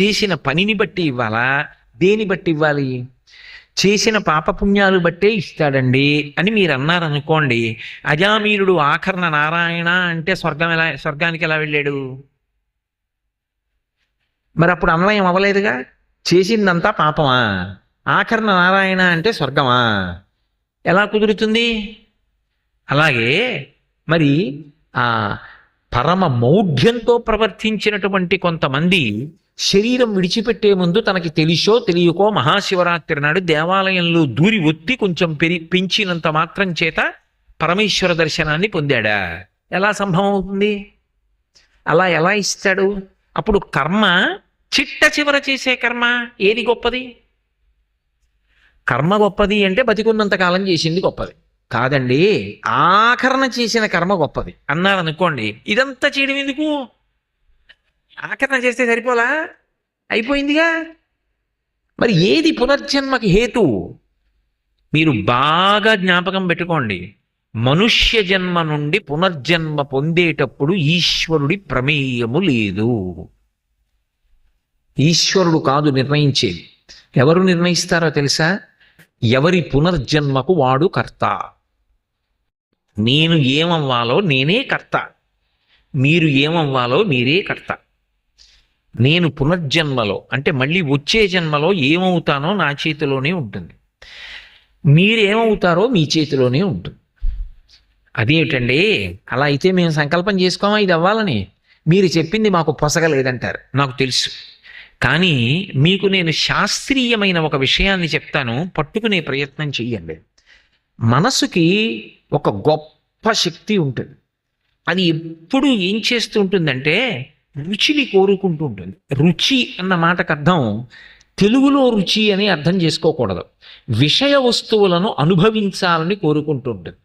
చేసిన పనిని బట్టి ఇవ్వాలా? దేని బట్టి ఇవ్వాలి? చేసిన పాపపుణ్యాలు బట్టే ఇస్తాడండి అని మీరు అన్నారనుకోండి అజామీరుడు ఆఖరణ నారాయణ అంటే స్వర్గం ఎలా స్వర్గానికి ఎలా వెళ్ళాడు? మరి అప్పుడు అన్వయం అవ్వలేదుగా? చేసిందంతా పాపమా? ఆఖరణ నారాయణ అంటే స్వర్గమా? ఎలా కుదురుతుంది? అలాగే మరి ఆ పరమ మౌఢ్యంతో ప్రవర్తించినటువంటి కొంతమంది శరీరం విడిచిపెట్టే ముందు తనకి తెలిసో తెలియకో మహాశివరాత్రి నాడు దేవాలయంలో దూరి ఒత్తి కొంచెం పెరి పెంచినంత మాత్రం చేత పరమేశ్వర దర్శనాన్ని పొందాడా. ఎలా సంభవం అవుతుంది అలా ఎలా ఇస్తాడు? అప్పుడు కర్మ చిట్ట చివర చేసే కర్మ ఏది గొప్పది? కర్మ గొప్పది అంటే బతికున్నంత కాలం చేసింది గొప్పది. కాదండి ఆకరణ చేసిన కర్మ గొప్పది. అన్నారనుకోండి ఇదంతా చేయడం ఎందుకు? ఆకరణ చేస్తే సరిపోలా? అయిపోయిందిగా? మరి ఏది పునర్జన్మకి హేతు? మీరు బాగా జ్ఞాపకం పెట్టుకోండి మనుష్య జన్మ నుండి పునర్జన్మ పొందేటప్పుడు ఈశ్వరుడి ప్రమేయము లేదు. ఈశ్వరుడు కాదు నిర్ణయించేది. ఎవరు నిర్ణయిస్తారో తెలుసా? ఎవరి పునర్జన్మకు వాడు కర్త. నేను ఏమవ్వాలో నేనే కర్త. మీరు ఏమవ్వాలో మీరే కర్త. నేను పునర్జన్మలో అంటే మళ్ళీ వచ్చే జన్మలో ఏమవుతానో నా చేతిలోనే ఉంటుంది. మీరేమవుతారో మీ చేతిలోనే ఉంటుంది. అదేమిటండి? అలా అయితే మేము సంకల్పం చేసుకోమా? ఇది అవ్వాలని. మీరు చెప్పింది మాకు పొసగలేదంటారు. నాకు తెలుసు. కానీ మీకు నేను శాస్త్రీయమైన ఒక విషయాన్ని చెప్తాను. పట్టుకునే ప్రయత్నం చెయ్యండి. మనసుకి ఒక గొప్ప శక్తి ఉంటుంది. అది ఎప్పుడు ఏం చేస్తూ ఉంటుందంటే రుచిని కోరుకుంటూ ఉంటుంది. రుచి అన్న మాటకు అర్థం తెలుగులో రుచి అని అర్థం చేసుకోకూడదు. విషయ వస్తువులను అనుభవించాలని కోరుకుంటూ ఉంటుంది.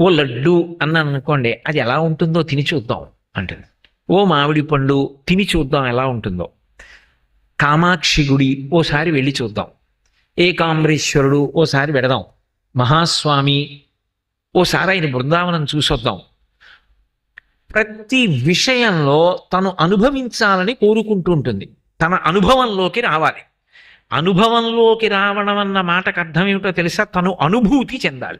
ఓ లడ్డు అన్నాను అనుకోండి అది ఎలా ఉంటుందో తిని చూద్దాం అంటుంది. ఓ మామిడి పండు తిని చూద్దాం ఎలా ఉంటుందో. కామాక్షి గుడి ఓసారి వెళ్ళి చూద్దాం. ఏకాంబరేశ్వరుడు ఓసారి వెడదాం మహాస్వామి ఓసారి ఆయన బృందావనం చూసొద్దాం. ప్రతి విషయంలో తను అనుభవించాలని కోరుకుంటూ ఉంటుంది. తన అనుభవంలోకి రావాలి. అనుభవంలోకి రావడం అన్న మాటకు అర్థం ఏమిటో తెలుసా? తను అనుభూతి చెందాలి.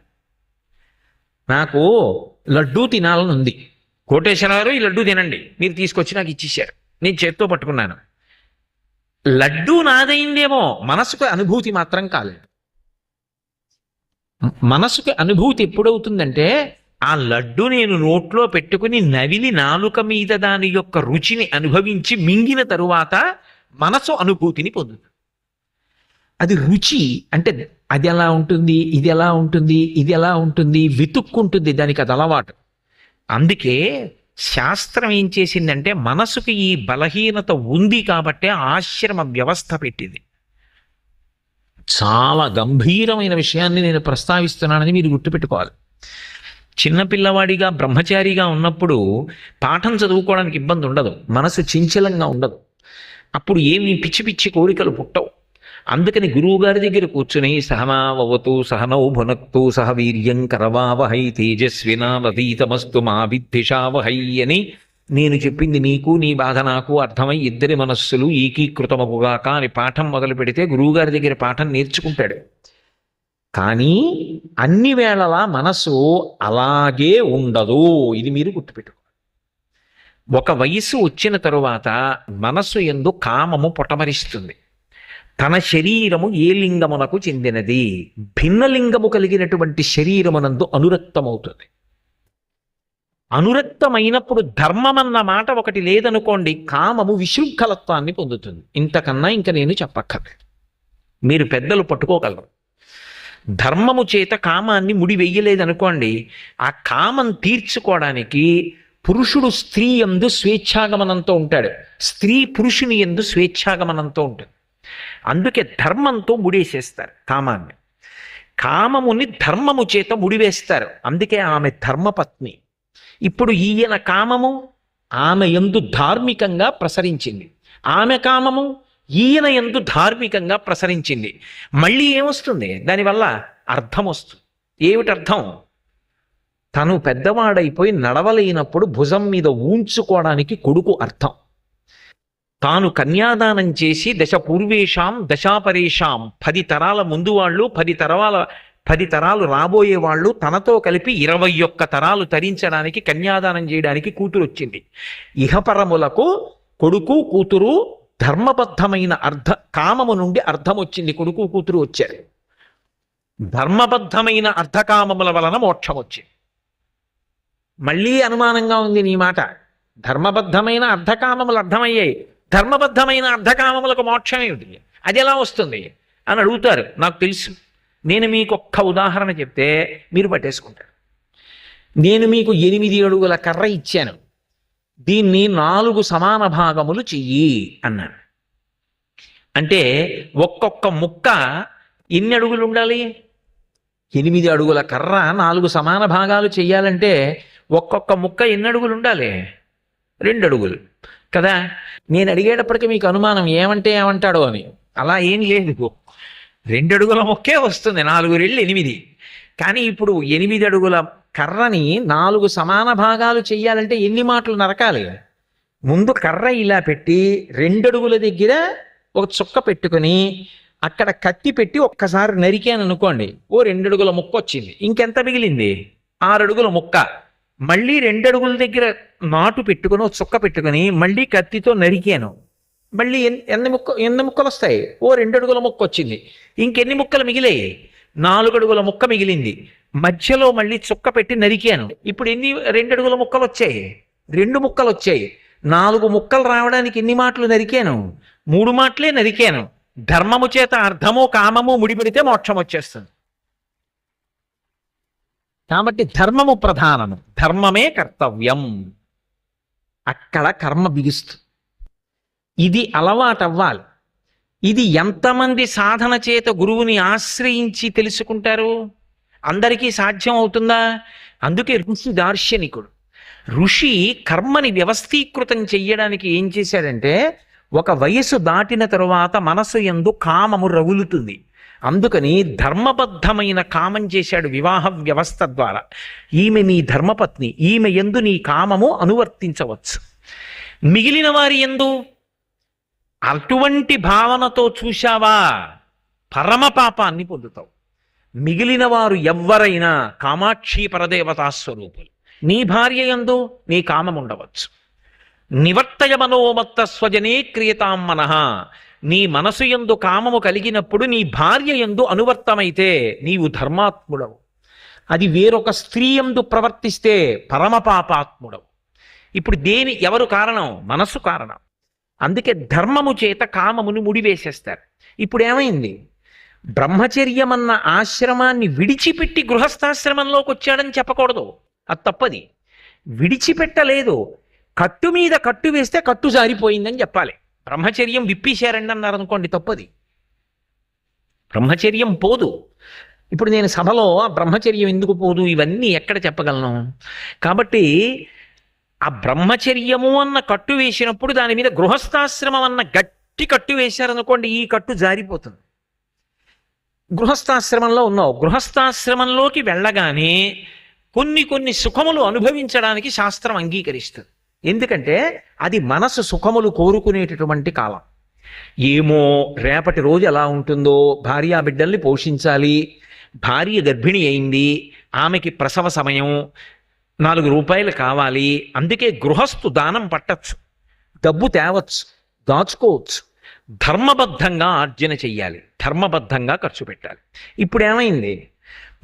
నాకు లడ్డూ తినాలని ఉంది. కోటేశ్వరరావు ఈ లడ్డూ తినండి. మీరు తీసుకొచ్చి నాకు ఇచ్చేశారు. నేను చేత్తో పట్టుకున్నాను. లడ్డూ నాదైందేమో. మనసుకు అనుభూతి మాత్రం కాలేదు. మనసుకి అనుభూతి ఎప్పుడవుతుందంటే ఆ లడ్డు నేను నోట్లో పెట్టుకుని నవిలి నాలుక మీద దాని యొక్క రుచిని అనుభవించి మింగిన తరువాత మనసు అనుభూతిని పొందుతుంది. అది రుచి అంటే అది ఎలా ఉంటుంది ఇది ఎలా ఉంటుంది ఇది ఎలా ఉంటుంది వెతుక్కుంటుంది దానికి అది అలవాటు. అందుకే శాస్త్రం ఏం చేసిందంటే మనసుకి ఈ బలహీనత ఉంది కాబట్టే ఆశ్రమ వ్యవస్థ పెట్టింది. చాలా గంభీరమైన విషయాన్ని నేను ప్రస్తావిస్తున్నానని మీరు గుర్తుపెట్టుకోవాలి. చిన్నపిల్లవాడిగా బ్రహ్మచారిగా ఉన్నప్పుడు పాఠం చదువుకోవడానికి ఇబ్బంది ఉండదు. మనసు చించలంగా ఉండదు. అప్పుడు ఏమి పిచ్చి పిచ్చి కోరికలు పుట్టవు. అందుకని గురువుగారి దగ్గర కూర్చుని సహమావతు సహనౌ భునక్తు సహ వీర్యం కరవావహై తేజస్వినావతీతమస్తు మా విద్విషావహై అని నేను చెప్పింది నీకు నీ బాధ నాకు అర్థమై ఇద్దరి మనస్సులు ఏకీకృతమగుగాక అని పాఠం మొదలు పెడితే గురువుగారి దగ్గర పాఠం నేర్చుకుంటాడు. కానీ అన్ని వేళలా మనసు అలాగే ఉండదు. ఇది మీరు గుర్తుపెట్టుకో ఒక వయసు వచ్చిన తరువాత మనసు ఎందు కామము పొటమరిస్తుంది. తన శరీరము ఏ లింగమునకు చెందినది? భిన్నలింగము కలిగినటువంటి శరీరమునందు అనురక్తమవుతుంది. అనురక్తమైనప్పుడు ధర్మం అన్న మాట ఒకటి లేదనుకోండి కామము విశృంఖలత్వాన్ని పొందుతుంది. ఇంతకన్నా ఇంక నేను చెప్పక్కర్లేదు మీరు పెద్దలు పట్టుకోగలరు. ధర్మము చేత కామాన్ని ముడి వెయ్యలేదనుకోండి ఆ కామం తీర్చుకోవడానికి పురుషుడు స్త్రీ ఎందు స్వేచ్ఛాగమనంతో ఉంటాడు. స్త్రీ పురుషుని ఎందు స్వేచ్ఛాగమనంతో ఉంటుంది. అందుకే ధర్మంతో ముడేసేస్తారు కామాన్ని. కామముని ధర్మము చేత ముడివేస్తారు. అందుకే ఆమె ధర్మపత్ని. ఇప్పుడు ఈయన కామము ఆమె ఎందు ధార్మికంగా ప్రసరించింది. ఆమె కామము ఈయన ఎందు ధార్మికంగా ప్రసరించింది. మళ్ళీ ఏమొస్తుంది? దానివల్ల అర్థం వస్తుంది. ఏమిటి అర్థం? తను పెద్దవాడైపోయి నడవలేనప్పుడు భుజం మీద ఊంచుకోవడానికి కొడుకు అర్థం. తాను కన్యాదానం చేసి దశ పూర్వేషాం దశాపరేషాం పది తరాల ముందు వాళ్ళు పది తరాల పది తరాలు రాబోయే వాళ్ళు తనతో కలిపి ఇరవై ఒక్క తరాలు తరించడానికి కన్యాదానం చేయడానికి కూతురు వచ్చింది. ఇహపరములకు కొడుకు కూతురు ధర్మబద్ధమైన అర్థ కామము నుండి అర్థం వచ్చింది. కొడుకు కూతురు వచ్చారు. ధర్మబద్ధమైన అర్ధకామముల వలన మోక్షం వచ్చింది. మళ్ళీ అనుమానంగా ఉంది నీ మాట. ధర్మబద్ధమైన అర్ధకామములు అర్థమయ్యాయి. ధర్మబద్ధమైన అర్ధకామములకు మోక్షమే ఉంది. అది ఎలా వస్తుంది? అని అడుగుతారు. నాకు తెలుసు. నేను మీకు ఒక్క ఉదాహరణ చెప్తే మీరు పట్టేసుకుంటారు. నేను మీకు ఎనిమిది అడుగుల కర్ర ఇచ్చాను. దీన్ని నాలుగు సమాన భాగములు చెయ్యి అన్నాను అంటే ఒక్కొక్క ముక్క ఎన్ని అడుగులు ఉండాలి? ఎనిమిది అడుగుల కర్ర నాలుగు సమాన భాగాలు చెయ్యాలంటే ఒక్కొక్క ముక్క ఎన్ని అడుగులు ఉండాలి? రెండు అడుగులు. కదా? నేను అడిగేటప్పటికి మీకు అనుమానం ఏమంటే ఏమంటాడో అని. అలా ఏం లేదు. రెండు అడుగుల ముక్కే వస్తుంది నాలుగు రెళ్ళు ఎనిమిది. కానీ ఇప్పుడు ఎనిమిది అడుగుల కర్రని నాలుగు సమాన భాగాలు చెయ్యాలంటే ఎన్ని మాటలు నరకాలి? ముందు కర్ర ఇలా పెట్టి రెండు అడుగుల దగ్గర ఒక చుక్క పెట్టుకొని అక్కడ కత్తి పెట్టి ఒక్కసారి నరికాను అనుకోండి ఓ రెండు అడుగుల ముక్క వచ్చింది. ఇంకెంత మిగిలింది? ఆరడుగుల ముక్క. మళ్ళీ రెండు అడుగుల దగ్గర నాటు పెట్టుకొని ఒక చుక్క పెట్టుకుని మళ్ళీ కత్తితో నరికాను. మళ్ళీ ఎన్ని ముక్క ఎన్ని ముక్కలు వస్తాయి ఓ రెండు అడుగుల ముక్క వచ్చింది ఇంకెన్ని ముక్కలు మిగిలాయి? నాలుగు అడుగుల ముక్క మిగిలింది. మధ్యలో మళ్ళీ చుక్క పెట్టి నరికాను. ఇప్పుడు ఎన్ని రెండు అడుగుల ముక్కలు వచ్చాయి రెండు ముక్కలు వచ్చాయి నాలుగు ముక్కలు రావడానికి ఎన్ని మాటలు నరికాను? మూడు మాటలే నరికాను. ధర్మము చేత అర్థము కామము ముడిపెడితే మోక్షం వచ్చేస్తుంది. కాబట్టి ధర్మము ప్రధానము. ధర్మమే కర్తవ్యం. అక్కడ కర్మ బిగుస్తుంది. ఇది అలవాటవ్వాలి. ఇది ఎంతమంది సాధన చేత గురువుని ఆశ్రయించి తెలుసుకుంటారు? అందరికీ సాధ్యం అవుతుందా? అందుకే ఋషి దార్శనికుడు. ఋషి కర్మని వ్యవస్థీకృతం చెయ్యడానికి ఏం చేశాడంటే ఒక వయసు దాటిన తరువాత మనసు ఎందు కామము రగులుతుంది. అందుకని ధర్మబద్ధమైన కామం చేశాడు వివాహ వ్యవస్థ ద్వారా. ఈమె నీ ధర్మపత్ని ఈమె ఎందు నీ కామము అనువర్తించవచ్చు. మిగిలిన వారి ఎందు అటువంటి భావనతో చూశావా? పరమ పాపాన్ని పొందుతావు. మిగిలిన వారు ఎవ్వరైనా కామాక్షి పరదేవతా స్వరూపులు. నీ భార్య యందు నీ కామం ఉండవచ్చు. నివర్తయ మనోమత్త స్వజనే క్రియతాం మనః. నీ మనసు యందు కామము కలిగినప్పుడు నీ భార్య యందు అనువర్తమైతే నీవు ధర్మాత్ముడవు. అది వేరొక స్త్రీ యందు ప్రవర్తిస్తే పరమపాపాత్ముడవు ఇప్పుడు దేని ఎవరు కారణం? మనసు కారణం. అందుకే ధర్మము చేత కామమును ముడివేసేస్తారు. ఇప్పుడు ఏమైంది బ్రహ్మచర్యమన్న ఆశ్రమాన్ని విడిచిపెట్టి గృహస్థాశ్రమంలోకి వచ్చాడని చెప్పకూడదు. అది తప్పది. విడిచిపెట్టలేదు. కట్టు మీద కట్టు వేస్తే కట్టు జారిపోయిందని చెప్పాలి. బ్రహ్మచర్యం విప్పేశారండి అన్నారు అనుకోండి తప్పది. బ్రహ్మచర్యం పోదు. ఇప్పుడు నేను సభలో బ్రహ్మచర్యం ఎందుకు పోదు? ఇవన్నీ ఎక్కడ చెప్పగలను? కాబట్టి ఆ బ్రహ్మచర్యము అన్న కట్టు వేసినప్పుడు దాని మీద గృహస్థాశ్రమం అన్న గట్టి కట్టు వేశారనుకోండి ఈ కట్టు జారిపోతుంది. గృహస్థాశ్రమంలో ఉన్నావు. గృహస్థాశ్రమంలోకి వెళ్ళగానే కొన్ని కొన్ని సుఖములు అనుభవించడానికి శాస్త్రం అంగీకరిస్తుంది. ఎందుకంటే అది మనసు సుఖములు కోరుకునేటటువంటి కాలం. ఏమో రేపటి రోజు ఎలా ఉంటుందో భార్యా బిడ్డల్ని పోషించాలి భార్య గర్భిణి అయింది ఆమెకి ప్రసవ సమయం నాలుగు రూపాయలు కావాలి. అందుకే గృహస్థు దానం పట్టచ్చు. డబ్బు తేవచ్చు దాచుకోవచ్చు. ధర్మబద్ధంగా ఆర్జన చెయ్యాలి. ధర్మబద్ధంగా ఖర్చు పెట్టాలి. ఇప్పుడు ఏమైంది?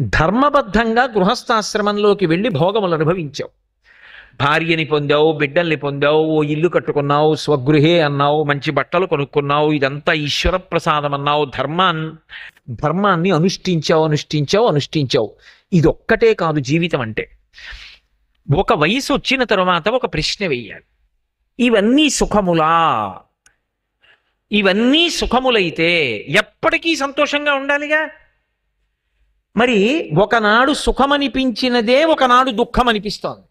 ధర్మబద్ధంగా గృహస్థాశ్రమంలోకి వెళ్ళి భోగములు అనుభవించావు. భార్యని పొందావు బిడ్డల్ని పొందావు ఓ ఇల్లు కట్టుకున్నావు స్వగృహే అన్నావు మంచి బట్టలు కొనుక్కున్నావు ఇదంతా ఈశ్వర ప్రసాదం అన్నావు ధర్మాన్ ధర్మాన్ని అనుష్ఠించావు అనుష్ఠించావు అనుష్ఠించావు. ఇదొక్కటే కాదు జీవితం అంటే ఒక వయసు వచ్చిన తర్వాత ఒక ప్రశ్న వెయ్యాలి ఇవన్నీ సుఖములా? ఇవన్నీ సుఖములైతే ఎప్పటికీ సంతోషంగా ఉండాలిగా? మరి ఒకనాడు సుఖమనిపించినదే ఒకనాడు దుఃఖం అనిపిస్తోంది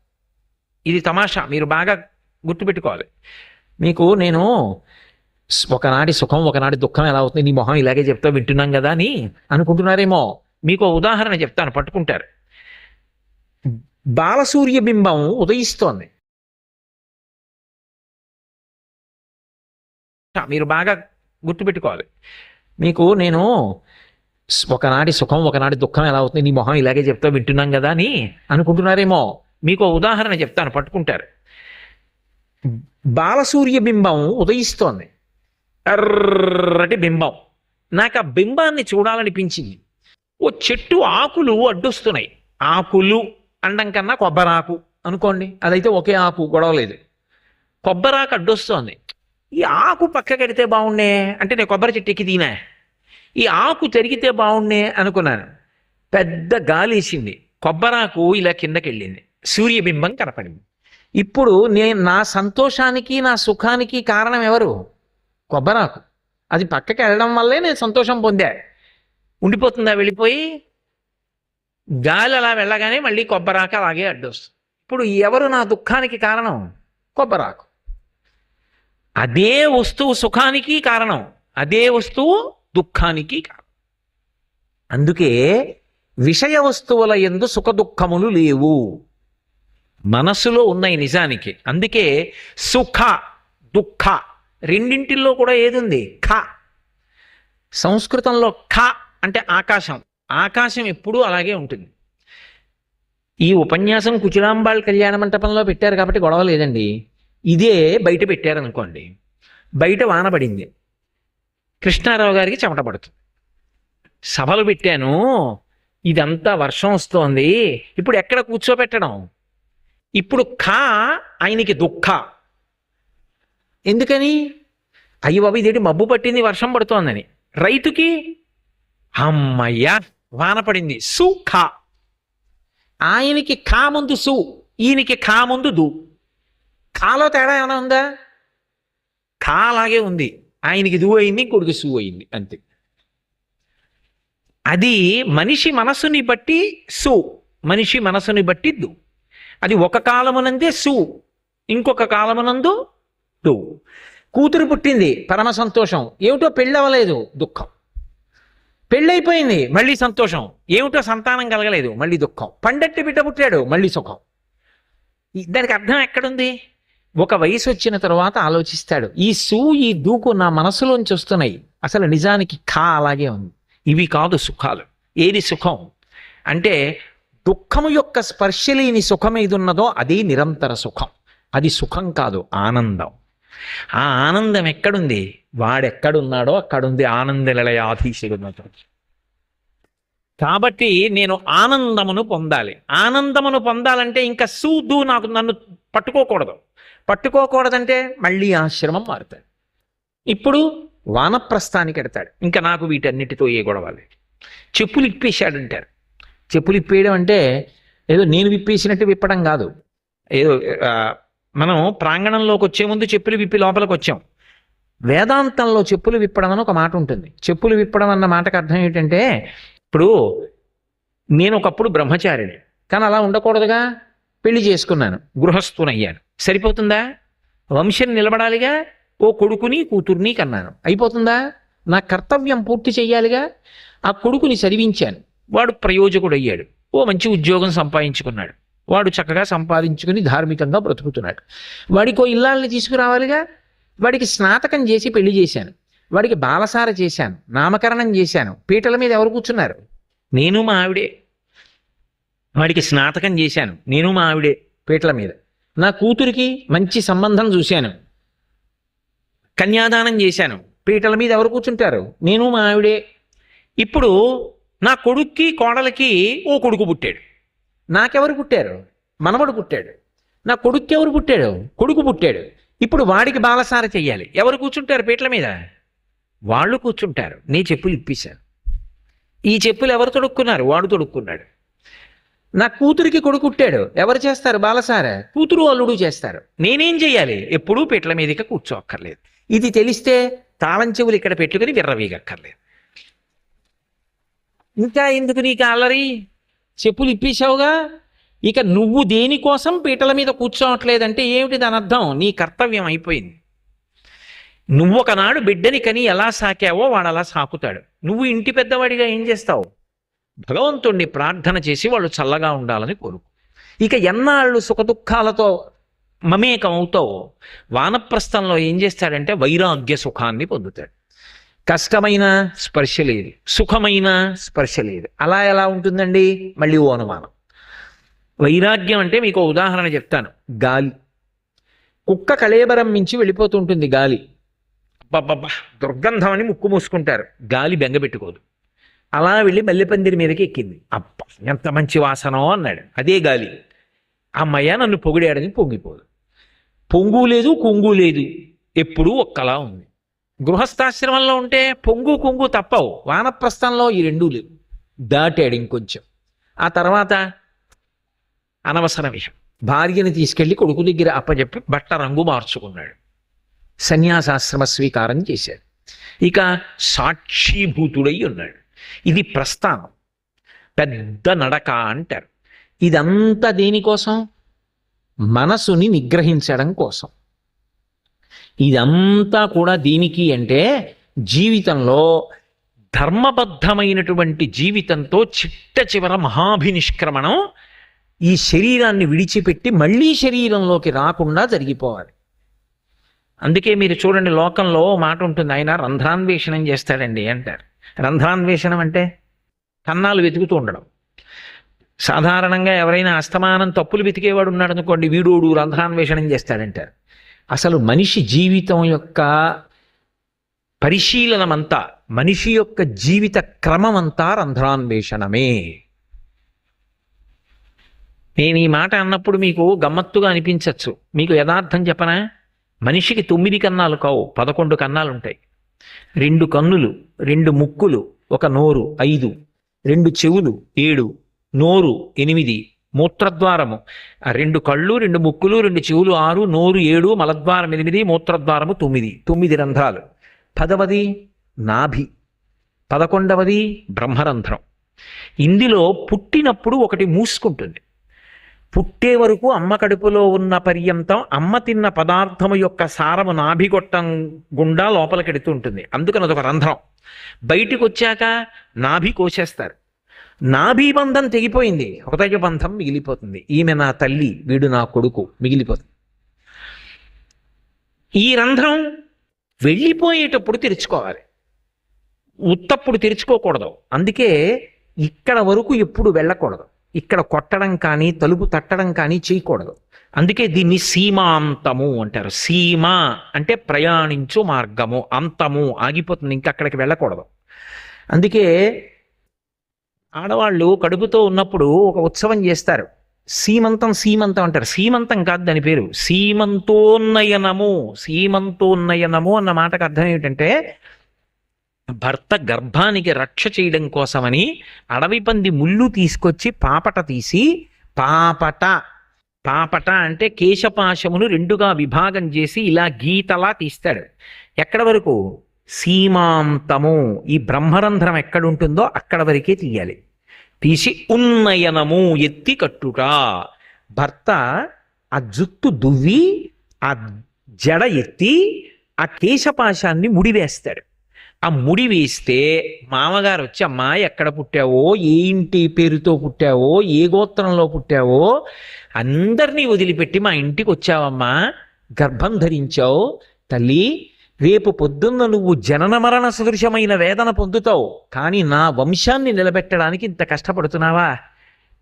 ఇది తమాషా. మీరు బాగా గుర్తుపెట్టుకోవాలి. మీకు నేను ఒకనాటి సుఖం ఒకనాటి దుఃఖం ఎలా అవుతుంది? నీ మొహం ఇలాగే చెప్తా వింటున్నాం కదా అని అనుకుంటున్నారేమో. మీకు ఉదాహరణ చెప్తాను. పట్టుకుంటారు. బాలసూర్య బింబం ఉదయిస్తోంది. మీరు బాగా గుర్తుపెట్టుకోవాలి. మీకు నేను ఒకనాటి సుఖం ఒకనాటి దుఃఖం ఎలా అవుతుంది నీ మొహం ఇలాగే చెప్తా వింటున్నాం కదా అని అనుకుంటున్నారేమో. మీకు ఉదాహరణ చెప్తాను పట్టుకుంటారు. బాలసూర్య బింబం ఉదయిస్తోంది. ఎర్రటి బింబం. నాకు ఆ బింబాన్ని చూడాలనిపించింది. ఓ చెట్టు ఆకులు అడ్డొస్తున్నాయి. ఆకులు. అండం కన్నా కొబ్బరాకు అనుకోండి అదైతే ఒకే ఆకు గొడవ లేదు. కొబ్బరాకు అడ్డొస్తోంది. ఈ ఆకు పక్క కడితే బాగుండే అంటే నేను కొబ్బరి చెట్టు ఎక్కి తీనా. ఈ ఆకు తిరిగితే బాగుండే అనుకున్నాను. పెద్ద గాలిసింది కొబ్బరాకు ఇలా కిందకి వెళ్ళింది సూర్యబింబం కనపడింది. ఇప్పుడు నేను నా సంతోషానికి నా సుఖానికి కారణం ఎవరు? కొబ్బరాకు. అది పక్కకి వెళ్ళడం వల్లే నేను సంతోషం పొందా. ఉండిపోతుందా వెళ్ళిపోయి? గాలి అలా వెళ్ళగానే మళ్ళీ కొబ్బరాకు అలాగే అడ్డొస్తుంది. ఇప్పుడు ఎవరు నా దుఃఖానికి కారణం? కొబ్బరాకు. అదే వస్తువు సుఖానికి కారణం. అదే వస్తువు దుఃఖానికి కారణం. అందుకే విషయ వస్తువుల ఎందు సుఖదుఖములు లేవు. మనస్సులో ఉన్నాయి నిజానికి. అందుకే సుఖ దుఃఖ రెండింటిల్లో కూడా ఏది ఉంది ఖ. సంస్కృతంలో ఖ అంటే ఆకాశం. ఆకాశం ఎప్పుడూ అలాగే ఉంటుంది. ఈ ఉపన్యాసం కుచిరాంబాళ్ కళ్యాణ మంటపంలో పెట్టారు కాబట్టి గొడవ లేదండి. ఇదే బయట పెట్టారనుకోండి. బయట వాన పడింది. కృష్ణారావు గారికి చెమట పడుతుంది. సభలు పెట్టాను. ఇదంతా వర్షం వస్తోంది. ఇప్పుడు ఎక్కడ కూర్చోబెట్టడం ఇప్పుడు ఖా ఆయనకి దుఃఖ. ఎందుకని? అయ్యి బాబు ఇదేంటి మబ్బు పట్టింది వర్షం పడుతోందని. రైతుకి? అమ్మయ్యా! వాన పడింది సుఖ ఆయనకి ఖా ముందు సు ఈయనకి ఖా ముందు దు. ఖాలో తేడా ఏమైనా ఉందా? ఖా అలాగే ఉంది. ఆయనకి దు అయింది ఇంకొకటికి సు అయింది అంతే. అది మనిషి మనసుని బట్టి సు మనిషి మనసుని బట్టి దు. అది ఒక కాలమునందే సు ఇంకొక కాలమునందు దు. కూతురు పుట్టింది పరమ సంతోషం. ఏమిటో పెళ్ళవలేదు దుఃఖం. పెళ్ళైపోయింది. మళ్ళీ సంతోషం. ఏమిటో సంతానం కలగలేదు. మళ్ళీ దుఃఖం. పండట్టి బిడ్డ పుట్టాడు. మళ్ళీ సుఖం. దానికి అర్థం ఎక్కడుంది? ఒక వయసు వచ్చిన తర్వాత ఆలోచిస్తాడు. ఈ సూ ఈ దూకు నా మనసులోంచి వస్తున్నాయి అసలు నిజానికి ఖా అలాగే ఉంది. ఇవి కాదు సుఖాలు. ఏది సుఖం? అంటే దుఃఖము యొక్క స్పర్శ లేని సుఖం ఏది ఉన్నదో అది నిరంతర సుఖం. అది సుఖం కాదు ఆనందం. ఆ ఆనందం ఎక్కడుంది? వాడెక్కడున్నాడో అక్కడుంది ఆనంద నిలయాధీశుడు కాబట్టి నేను ఆనందమును పొందాలి. ఆనందమును పొందాలంటే ఇంకా సూదు నాకు నన్ను పట్టుకోకూడదు. పట్టుకోకూడదంటే మళ్ళీ ఆశ్రమం మారుతాడు. ఇప్పుడు వానప్రస్థానికి ఎడతాడు ఇంకా నాకు వీటన్నిటితో ఏ గొడవాలి? చెప్పులు ఇప్పేశాడంటారు. చెప్పులు ఇప్పేయడం అంటే ఏదో నేను విప్పేసినట్టు విప్పడం కాదు. ఏదో మనం ప్రాంగణంలోకి వచ్చే ముందు చెప్పులు విప్పి లోపలికి వచ్చాం. వేదాంతంలో చెప్పులు విప్పడం అని ఒక మాట ఉంటుంది. చెప్పులు విప్పడం అన్న మాటకు అర్థం ఏంటంటే ఇప్పుడు నేను ఒకప్పుడు బ్రహ్మచారిని కానీ అలా ఉండకూడదుగా? పెళ్ళి చేసుకున్నాను గృహస్థునయ్యాను. సరిపోతుందా? వంశం నిలబడాలిగా? ఓ కొడుకుని కూతుర్ని కన్నాను. అయిపోతుందా? నా కర్తవ్యం పూర్తి చేయాలిగా ఆ కొడుకుని చదివించాను. వాడు ప్రయోజకుడు అయ్యాడు ఓ మంచి ఉద్యోగం సంపాదించుకున్నాడు. వాడు చక్కగా సంపాదించుకుని ధార్మికంగా బ్రతుకుతున్నాడు. వాడికి ఓ ఇల్లాలని తీసుకురావాలిగా? వాడికి స్నాతకం చేసి పెళ్ళి చేశాను. వాడికి బాలసార చేశాను. నామకరణం చేశాను. పీటల మీద ఎవరు కూర్చున్నారు? నేను మా ఆవిడే. వాడికి స్నాతకం చేశాను. నేను మా ఆవిడే పీటల మీద. నా కూతురికి మంచి సంబంధం చూశాను. కన్యాదానం చేశాను. పీటల మీద ఎవరు కూర్చుంటారు? నేను మా ఆవిడే. ఇప్పుడు నా కొడుక్కి కోడలకి ఓ కొడుకు పుట్టాడు. నాకెవరు పుట్టారు? మనవడు పుట్టాడు. నా కొడుక్కి ఎవరు పుట్టాడు? కొడుకు పుట్టాడు. ఇప్పుడు వాడికి బాలసార చెయ్యాలి. ఎవరు కూర్చుంటారు పీటల మీద? వాళ్ళు కూర్చుంటారు. నీ చెప్పులు ఇప్పేశాను ఈ చెప్పులు ఎవరు తొడుక్కున్నారు? వాడు తొడుక్కున్నాడు. నా కూతురికి కొడుకుట్టాడు ఎవరు చేస్తారు బాలసార? కూతురు అల్లుడు చేస్తారు. నేనేం చెయ్యాలి? ఎప్పుడూ పీటల మీదకి కూర్చోక్కర్లేదు. ఇది తెలిస్తే తాళం చెవులు ఇక్కడ పెట్టుకుని విర్రవీగక్కర్లేదు. ఇంకా ఎందుకు నీకు అల్లరి? చెప్పులు ఇప్పేశావుగా? ఇక నువ్వు దేనికోసం పీటల మీద కూర్చోవట్లేదంటే ఏమిటి దాని అర్థం? నీ కర్తవ్యం అయిపోయింది. నువ్వు ఒకనాడు బిడ్డని కని ఎలా సాకావో వాడు అలా సాకుతాడు. నువ్వు ఇంటి పెద్దవాడిగా ఏం చేస్తావు? భగవంతుణ్ణి ప్రార్థన చేసి వాళ్ళు చల్లగా ఉండాలని కోరుకు. ఇక ఎన్నాళ్ళు సుఖదుఖాలతో మమేకం అవుతావు వానప్రస్థంలో ఏం చేస్తాడంటే వైరాగ్య సుఖాన్ని పొందుతాడు. కష్టమైన స్పర్శ లేదు సుఖమైన స్పర్శ లేదు. అలా ఎలా ఉంటుందండి? మళ్ళీ ఓ అనుమానం. వైరాగ్యం అంటే మీకు ఉదాహరణ చెప్తాను. గాలి. కుక్క కళేబరం మించి వెళ్ళిపోతుంటుంది గాలి. అబ్బబ్బబ్బా దుర్గంధం అని ముక్కు మూసుకుంటారు. గాలి బెంగపెట్టుకోదు అలా వెళ్ళి మల్లెపందిరి మీదకి ఎక్కింది. అబ్బా ఎంత మంచి వాసనో అన్నాడు. అదే గాలి. అమ్మయ్య నన్ను పొగిడాడని పొంగిపోదు. పొంగు లేదు కొంగు లేదు. ఎప్పుడూ ఒక్కలా ఉంది. గృహస్థాశ్రమంలో ఉంటే పొంగు కొంగు తప్పవు. వానప్రస్థంలో ఈ రెండూ లేవు. దాటాడు ఇంకొంచెం. ఆ తర్వాత అనవసర విషయం. భార్యని తీసుకెళ్ళి కొడుకు దగ్గర అప్పచెప్పి బట్ట రంగు మార్చుకున్నాడు. సన్యాసాశ్రమ స్వీకారం చేశాడు. ఇక సాక్షీభూతుడై ఉన్నాడు. ఇది ప్రస్థానం. పెద్ద నడక అంటారు. ఇదంతా దేనికోసం మనసుని నిగ్రహించడం కోసం. ఇదంతా కూడా దీనికి అంటే జీవితంలో ధర్మబద్ధమైనటువంటి జీవితంతో చిట్ట చివర మహాభినిష్క్రమణం ఈ శరీరాన్ని విడిచిపెట్టి మళ్ళీ శరీరంలోకి రాకుండా జరిగిపోవాలి. అందుకే మీరు చూడండి లోకంలో మాట ఉంటుంది ఆయన రంధ్రాన్వేషణం చేస్తాడండి అంటారు. రంధ్రాన్వేషణం అంటే కన్నాలు వెతుకుతూ ఉండడం. సాధారణంగా ఎవరైనా అస్తమానం తప్పులు వెతికేవాడు ఉన్నాడు అనుకోండి వీడోడు రంధ్రాన్వేషణం చేస్తాడంటారు. అసలు మనిషి జీవితం యొక్క పరిశీలనమంతా మనిషి యొక్క జీవిత క్రమమంతా రంధ్రాన్వేషణమే. నేను ఈ మాట అన్నప్పుడు మీకు గమ్మత్తుగా అనిపించవచ్చు మీకు యథార్థం చెప్పనా? మనిషికి తొమ్మిది కన్నాలు కావు పదకొండు కన్నాలు ఉంటాయి రెండు కన్నులు రెండు ముక్కులు ఒక నోరు ఐదు. రెండు చెవులు ఏడు. నోరు ఎనిమిది. మూత్రద్వారము. రెండు కళ్ళు రెండు ముక్కులు రెండు చెవులు ఆరు నోరు ఏడు మలద్వారం ఎనిమిది మూత్రద్వారము తొమ్మిది. తొమ్మిది రంధ్రాలు. పదవది నాభి. పదకొండవది బ్రహ్మరంధ్రం. ఇందులో పుట్టినప్పుడు ఒకటి మూసుకుంటుంది. పుట్టే వరకు అమ్మ కడుపులో ఉన్న పర్యంతం అమ్మ తిన్న పదార్థము యొక్క సారము నాభిగొట్టం గుండా లోపలికెడుతూ ఉంటుంది. అందుకని అదొక రంధ్రం. బయటికి వచ్చాక నాభి కోసేస్తారు. నాభి బంధం తెగిపోయింది. హృదయ బంధం మిగిలిపోతుంది. ఈమె నా తల్లి వీడు నా కొడుకు మిగిలిపోతుంది. ఈ రంధ్రం వెళ్ళిపోయేటప్పుడు తెరుచుకోవాలి. ఉత్తప్పుడు తెరుచుకోకూడదు. అందుకే ఇక్కడ వరకు ఎప్పుడు వెళ్ళకూడదు. ఇక్కడ కొట్టడం కానీ తలుపు తట్టడం కానీ చేయకూడదు. అందుకే దీన్ని సీమాంతము అంటారు. సీమ అంటే ప్రయాణించు మార్గము అంతము ఆగిపోతుంది ఇంకా అక్కడికి వెళ్ళకూడదు. అందుకే ఆడవాళ్ళు కడుపుతో ఉన్నప్పుడు ఒక ఉత్సవం చేస్తారు. సీమంతం సీమంతం అంటారు. సీమంతం కాదు దాని పేరు. సీమంతోన్నయనము సీమంతోన్నయనము అన్న మాటకు అర్థం ఏమిటంటే భర్త గర్భానికి రక్ష చేయడం కోసమని అడవి పంది ముళ్ళు తీసుకొచ్చి పాపట తీసి పాపట పాపట అంటే కేశపాశమును రెండుగా విభాగం చేసి ఇలా గీతలా తీస్తాడు. ఎక్కడ వరకు? సీమాంతము. ఈ బ్రహ్మరంధ్రం ఎక్కడుంటుందో అక్కడ వరకే తీయాలి. తీసి ఉన్నయనము ఎత్తి కట్టుట భర్త ఆ జుత్తు దువ్వి ఆ జడ ఎత్తి ఆ కేశపాశాన్ని ముడివేస్తాడు. ఆ ముడి వేస్తే మామగారు వచ్చి అమ్మా ఎక్కడ పుట్టావో ఏ ఇంటి పేరుతో పుట్టావో ఏ గోత్రంలో పుట్టావో అందరినీ వదిలిపెట్టి మా ఇంటికి వచ్చావమ్మా. గర్భం ధరించావు. తల్లి రేపు పొద్దున్న నువ్వు జనన మరణ సదృశమైన వేదన పొందుతావు. కానీ నా వంశాన్ని నిలబెట్టడానికి ఇంత కష్టపడుతున్నావా?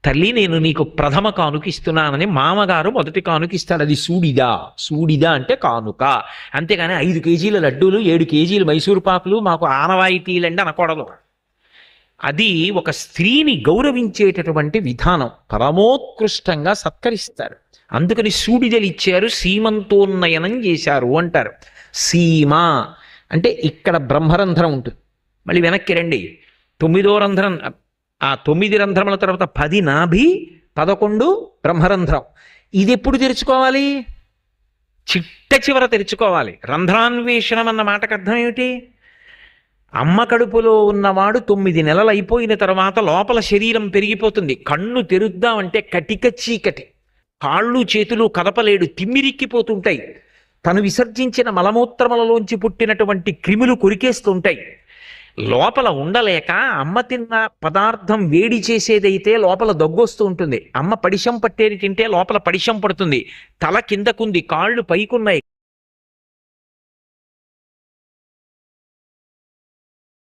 తల్లి నేను నీకు ప్రథమ కానుక ఇస్తున్నానని మామగారు మొదటి కానుక ఇస్తాడు. అది సూడిదా. సూడిదా అంటే కానుక. అంతేగాని ఐదు కేజీల లడ్డూలు ఏడు కేజీలు మైసూరు పాకులు మాకు ఆనవాయితీలండి అనకూడదు. అది ఒక స్త్రీని గౌరవించేటటువంటి విధానం. పరమోత్కృష్టంగా సత్కరిస్తారు. అందుకని సూడిదలు ఇచ్చారు సీమంతోన్నయనం చేశారు అంటారు. సీమ అంటే ఇక్కడ బ్రహ్మరంధ్రం ఉంటుంది. మళ్ళీ వెనక్కి రండి. తొమ్మిదో రంధ్రం ఆ తొమ్మిది రంధ్రముల తర్వాత పది నాభి పదకొండు బ్రహ్మరంధ్రం. ఇది ఎప్పుడు తెరుచుకోవాలి? చిట్ట చివర తెరుచుకోవాలి. రంధ్రాన్వేషణం అన్న మాటకు అర్థం ఏమిటి? అమ్మ కడుపులో ఉన్నవాడు తొమ్మిది నెలలు అయిపోయిన తర్వాత లోపల శరీరం పెరిగిపోతుంది. కన్ను తెరుద్దామంటే కటిక చీకటి. కాళ్ళు చేతులు కదపలేడు తిమ్మిరిక్కిపోతుంటాయి. తను విసర్జించిన మలమూత్రములలోంచి పుట్టినటువంటి క్రిములు కొరికేస్తుంటాయి. లోపల ఉండలేక అమ్మ తిన్న పదార్థం వేడి చేసేదైతే లోపల దగ్గొస్తూ ఉంటుంది. అమ్మ పడిశం పట్టేది తింటే లోపల పడిశం పడుతుంది. తల కిందకుంది కాళ్ళు పైకున్నాయి.